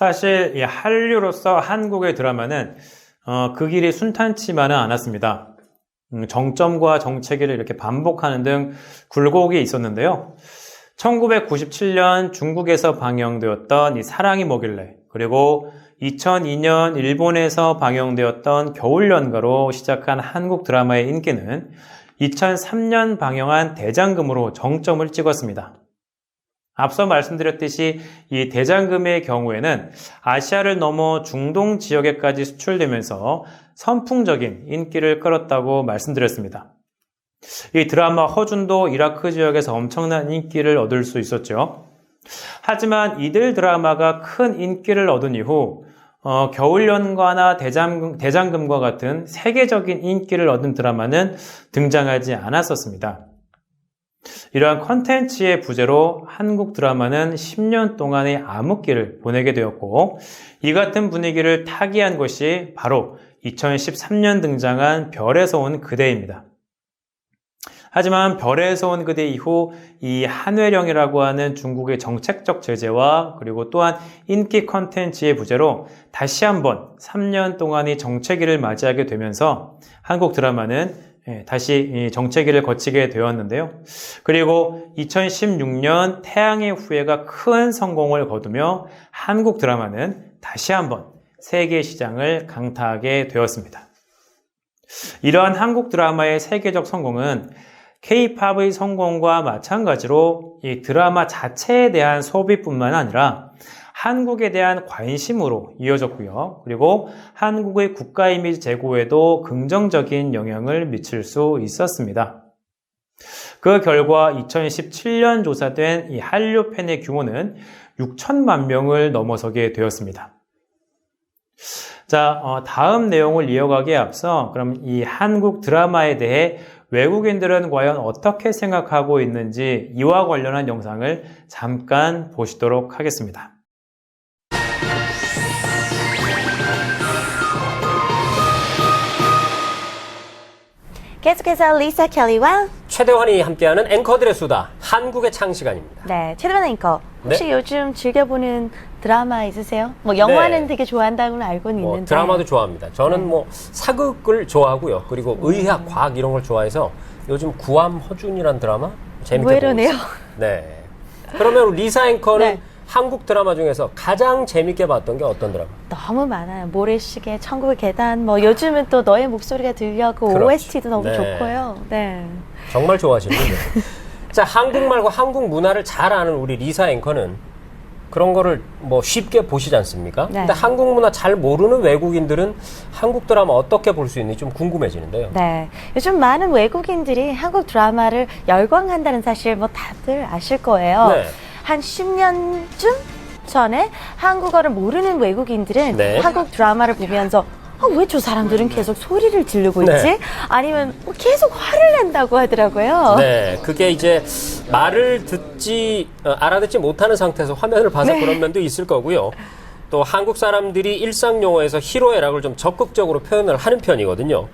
사실 이 한류로서 한국의 드라마는 어, 그 길이 순탄치만은 않았습니다. 음, 정점과 정체기를 이렇게 반복하는 등 굴곡이 있었는데요. 1997년 중국에서 방영되었던 이 사랑이 뭐길래 그리고 2002년 일본에서 방영되었던 겨울연가로 시작한 한국 드라마의 인기는 2003년 방영한 대장금으로 정점을 찍었습니다. 앞서 말씀드렸듯이 이 대장금의 경우에는 아시아를 넘어 중동 지역에까지 수출되면서 선풍적인 인기를 끌었다고 말씀드렸습니다. 이 드라마 허준도 이라크 지역에서 엄청난 인기를 얻을 수 있었죠. 하지만 이들 드라마가 큰 인기를 얻은 이후 어, 겨울연가나 대장금, 대장금과 같은 세계적인 인기를 얻은 드라마는 등장하지 않았었습니다. 이러한 컨텐츠의 부재로 한국 드라마는 10년 동안의 암흑기를 보내게 되었고 이 같은 분위기를 타기한 것이 바로 2013년 등장한 별에서 온 그대입니다. 하지만 별에서 온 그대 이후 이 한회령이라고 하는 중국의 정책적 제재와 그리고 또한 인기 컨텐츠의 부재로 다시 한번 3년 동안의 정체기를 맞이하게 되면서 한국 드라마는 예, 다시 정체기를 거치게 되었는데요. 그리고 2016년 태양의 후예가 큰 성공을 거두며 한국 드라마는 다시 한번 세계 시장을 강타하게 되었습니다. 이러한 한국 드라마의 세계적 성공은 K-팝의 성공과 마찬가지로 이 드라마 자체에 대한 소비뿐만 아니라 한국에 대한 관심으로 이어졌고요. 그리고 한국의 국가 이미지 제고에도 긍정적인 영향을 미칠 수 있었습니다. 그 결과 2017년 조사된 이 한류 팬의 규모는 6천만 명을 넘어서게 되었습니다. 자, 어, 다음 내용을 이어가기에 앞서 그럼 이 한국 드라마에 대해 외국인들은 과연 어떻게 생각하고 있는지 이와 관련한 영상을 잠깐 보시도록 하겠습니다. 계속해서 리사 켈리와 최대환이 함께하는 앵커들의 수다 한국의 창 시간입니다. 네 최대환 앵커 혹시 네. 요즘 즐겨보는 드라마 있으세요? 뭐 영화는 네. 되게 좋아한다고는 알고는 뭐 있는데 드라마도 좋아합니다. 저는 네. 뭐 사극을 좋아하고요. 그리고 의학, 과학 이런 걸 좋아해서 요즘 구암 허준이란 드라마 재밌게 왜 보고? 있어요. 네. 그러면 리사 앵커는 네. 한국 드라마 중에서 가장 재밌게 봤던 게 어떤 드라마? 너무 많아요. 모래시계, 천국의 계단, 뭐 요즘은 또 너의 목소리가 들려고 그렇죠. OST도 너무 네. 좋고요. 네. 정말 좋아하시는군요. 자, 한국말과 한국 문화를 잘 아는 우리 리사 앵커는 그런 거를 뭐 쉽게 보시지 않습니까? 네. 근데 한국 문화 잘 모르는 외국인들은 한국 드라마 어떻게 볼 수 있는지 좀 궁금해지는데요. 네. 요즘 많은 외국인들이 한국 드라마를 열광한다는 사실 뭐 다들 아실 거예요. 네. 한 10년쯤 전에 한국어를 모르는 외국인들은 네. 한국 드라마를 보면서 아, 왜 저 사람들은 계속 소리를 지르고 네. 있지? 아니면 뭐 계속 화를 낸다고 하더라고요. 네, 그게 이제 말을 듣지 어, 알아듣지 못하는 상태에서 화면을 봐서 네. 그런 면도 있을 거고요. 또 한국 사람들이 일상 용어에서 희로애락을 좀 적극적으로 표현을 하는 편이거든요.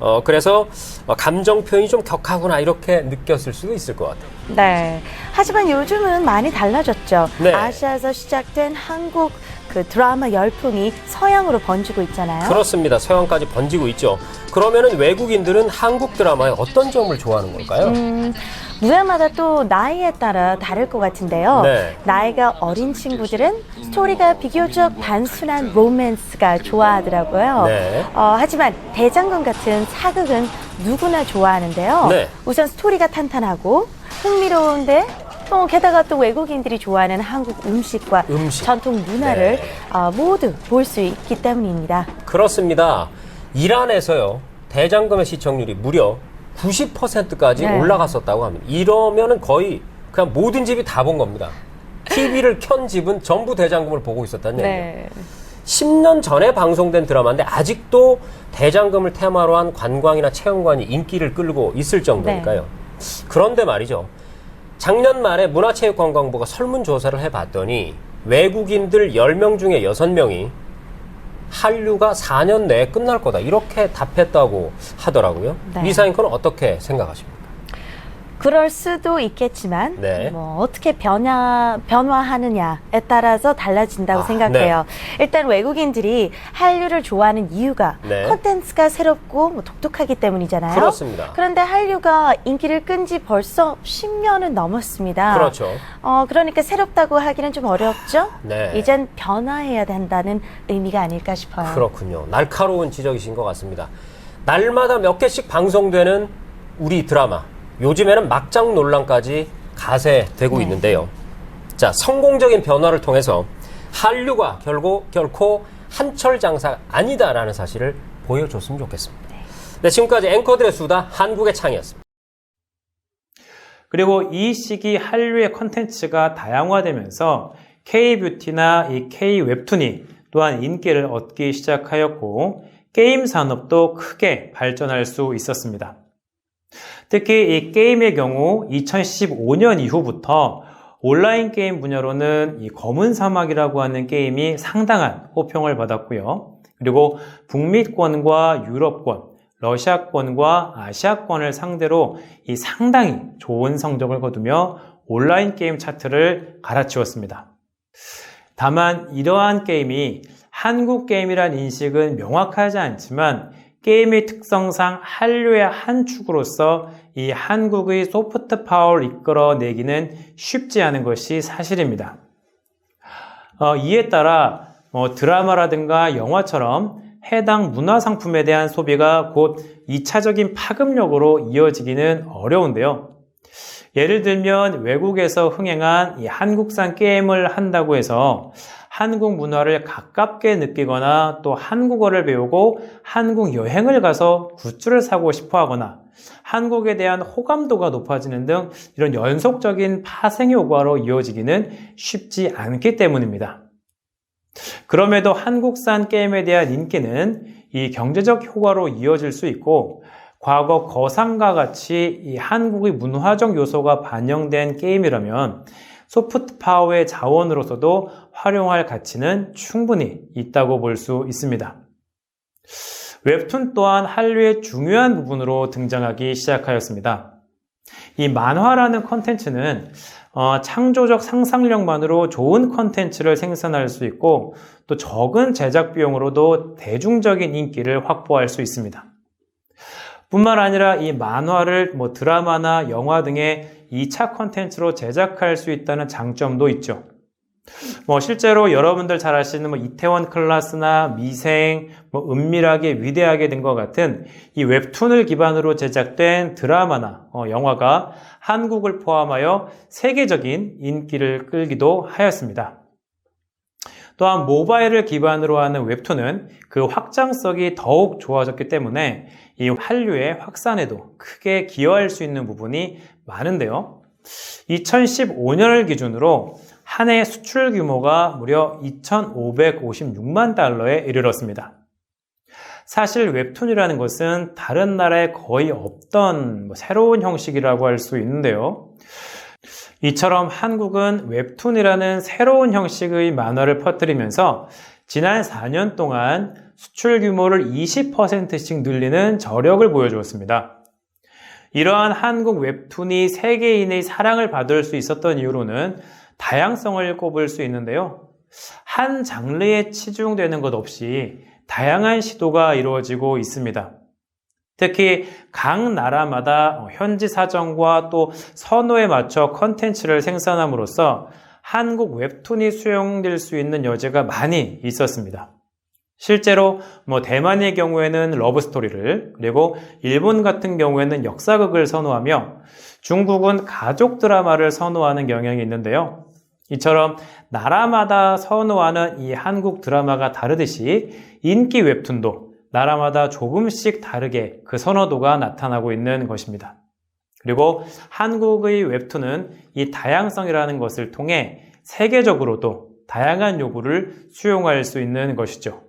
어, 그래서 어, 감정 표현이 좀 격하구나 이렇게 느꼈을 수도 있을 것 같아요. 네. 하지만 요즘은 많이 달라졌죠. 네. 아시아에서 시작된 한국 그 드라마 열풍이 서양으로 번지고 있잖아요. 그렇습니다. 서양까지 번지고 있죠. 그러면은 외국인들은 한국 드라마의 어떤 점을 좋아하는 걸까요? 음, 무야마다 또 나이에 따라 다를 것 같은데요. 네. 나이가 어린 친구들은 스토리가 비교적 단순한 로맨스가 좋아하더라고요. 네. 어, 하지만 대장금 같은 사극은 누구나 좋아하는데요. 네. 우선 스토리가 탄탄하고 흥미로운데 또 게다가 또 외국인들이 좋아하는 한국 음식과 음식. 전통 문화를 네. 어, 모두 볼 수 있기 때문입니다. 그렇습니다. 이란에서요 대장금의 시청률이 무려 90%까지 네. 올라갔었다고 합니다. 이러면은 거의 그냥 모든 집이 다 본 겁니다. TV를 켠 집은 전부 대장금을 보고 있었다는 얘기예요. 네. 10년 전에 방송된 드라마인데 아직도 대장금을 테마로 한 관광이나 체험관이 인기를 끌고 있을 정도니까요. 그런데 말이죠. 작년 말에 문화체육관광부가 설문조사를 해봤더니 외국인들 10명 중에 6명이 한류가 4년 내에 끝날 거다. 이렇게 답했다고 하더라고요. 네. 리사잉크는 어떻게 생각하십니까? 그럴 수도 있겠지만 네. 뭐 어떻게 변화 변화하느냐에 따라서 달라진다고 아, 생각해요. 일단 외국인들이 한류를 좋아하는 이유가 네. 콘텐츠가 새롭고 뭐 독특하기 때문이잖아요. 그렇습니다. 그런데 한류가 인기를 끈 지 벌써 10년은 넘었습니다. 그렇죠. 어, 그러니까 새롭다고 하기는 좀 어렵죠? 네. 이젠 변화해야 된다는 의미가 아닐까 싶어요. 그렇군요. 날카로운 지적이신 것 같습니다. 날마다 몇 개씩 방송되는 우리 드라마. 요즘에는 막장 논란까지 가세되고 네. 있는데요. 자, 성공적인 변화를 통해서 한류가 결국 결코 한철 장사 아니다라는 사실을 보여줬으면 좋겠습니다. 네, 지금까지 앵커들의 수다 한국의 창이었습니다. 그리고 이 시기 한류의 컨텐츠가 다양화되면서 K-뷰티나 이 K-웹툰이 또한 인기를 얻기 시작하였고 게임 산업도 크게 발전할 수 있었습니다. 특히 이 게임의 경우 2015년 이후부터 온라인 게임 분야로는 이 검은 사막이라고 하는 게임이 상당한 호평을 받았고요. 그리고 북미권과 유럽권, 러시아권과 아시아권을 상대로 이 상당히 좋은 성적을 거두며 온라인 게임 차트를 갈아치웠습니다. 다만 이러한 게임이 한국 게임이란 인식은 명확하지 않지만 게임의 특성상 한류의 한 축으로서 이 한국의 소프트 파워를 이끌어내기는 쉽지 않은 것이 사실입니다. 어, 이에 따라 뭐 드라마라든가 영화처럼 해당 문화 상품에 대한 소비가 곧 2차적인 파급력으로 이어지기는 어려운데요. 예를 들면 외국에서 흥행한 이 한국산 게임을 한다고 해서 한국 문화를 가깝게 느끼거나 또 한국어를 배우고 한국 여행을 가서 굿즈를 사고 싶어 하거나 한국에 대한 호감도가 높아지는 등 이런 연속적인 파생 효과로 이어지기는 쉽지 않기 때문입니다. 그럼에도 한국산 게임에 대한 인기는 이 경제적 효과로 이어질 수 있고 과거 거상과 같이 이 한국의 문화적 요소가 반영된 게임이라면 소프트 파워의 자원으로서도 활용할 가치는 충분히 있다고 볼 수 있습니다. 웹툰 또한 한류의 중요한 부분으로 등장하기 시작하였습니다. 이 만화라는 컨텐츠는 어, 창조적 상상력만으로 좋은 컨텐츠를 생산할 수 있고 또 적은 제작 비용으로도 대중적인 인기를 확보할 수 있습니다. 뿐만 아니라 이 만화를 뭐 드라마나 영화 등의 2차 컨텐츠로 제작할 수 있다는 장점도 있죠. 뭐 실제로 여러분들 잘 아시는 뭐 이태원 클라스나 미생, 뭐 은밀하게 위대하게 된 것 같은 이 웹툰을 기반으로 제작된 드라마나 어, 영화가 한국을 포함하여 세계적인 인기를 끌기도 하였습니다. 또한 모바일을 기반으로 하는 웹툰은 그 확장성이 더욱 좋아졌기 때문에 이 한류의 확산에도 크게 기여할 수 있는 부분이 많은데요. 2015년을 기준으로 한 해 수출 규모가 무려 2,556만 달러에 이르렀습니다. 사실 웹툰이라는 것은 다른 나라에 거의 없던 뭐 새로운 형식이라고 할 수 있는데요. 이처럼 한국은 웹툰이라는 새로운 형식의 만화를 퍼뜨리면서 지난 4년 동안 수출 규모를 20%씩 늘리는 저력을 보여주었습니다. 이러한 한국 웹툰이 세계인의 사랑을 받을 수 있었던 이유로는 다양성을 꼽을 수 있는데요. 한 장르에 치중되는 것 없이 다양한 시도가 이루어지고 있습니다. 특히 각 나라마다 현지 사정과 또 선호에 맞춰 컨텐츠를 생산함으로써 한국 웹툰이 수용될 수 있는 여지가 많이 있었습니다. 실제로 뭐 대만의 경우에는 러브스토리를 그리고 일본 같은 경우에는 역사극을 선호하며 중국은 가족 드라마를 선호하는 경향이 있는데요. 이처럼 나라마다 선호하는 이 한국 드라마가 다르듯이 인기 웹툰도 나라마다 조금씩 다르게 그 선호도가 나타나고 있는 것입니다. 그리고 한국의 웹툰은 이 다양성이라는 것을 통해 세계적으로도 다양한 요구를 수용할 수 있는 것이죠.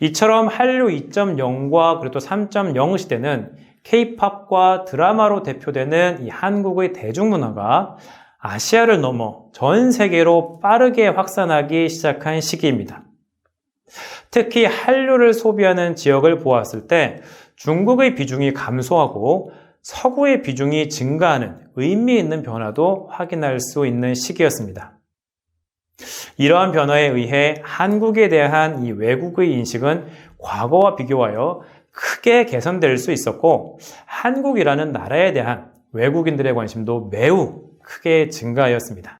이처럼 한류 2.0과 그리고 3.0 시대는 K-팝과 드라마로 대표되는 이 한국의 대중문화가 아시아를 넘어 전 세계로 빠르게 확산하기 시작한 시기입니다. 특히 한류를 소비하는 지역을 보았을 때 중국의 비중이 감소하고 서구의 비중이 증가하는 의미 있는 변화도 확인할 수 있는 시기였습니다. 이러한 변화에 의해 한국에 대한 이 외국의 인식은 과거와 비교하여 크게 개선될 수 있었고 한국이라는 나라에 대한 외국인들의 관심도 매우 크게 증가하였습니다.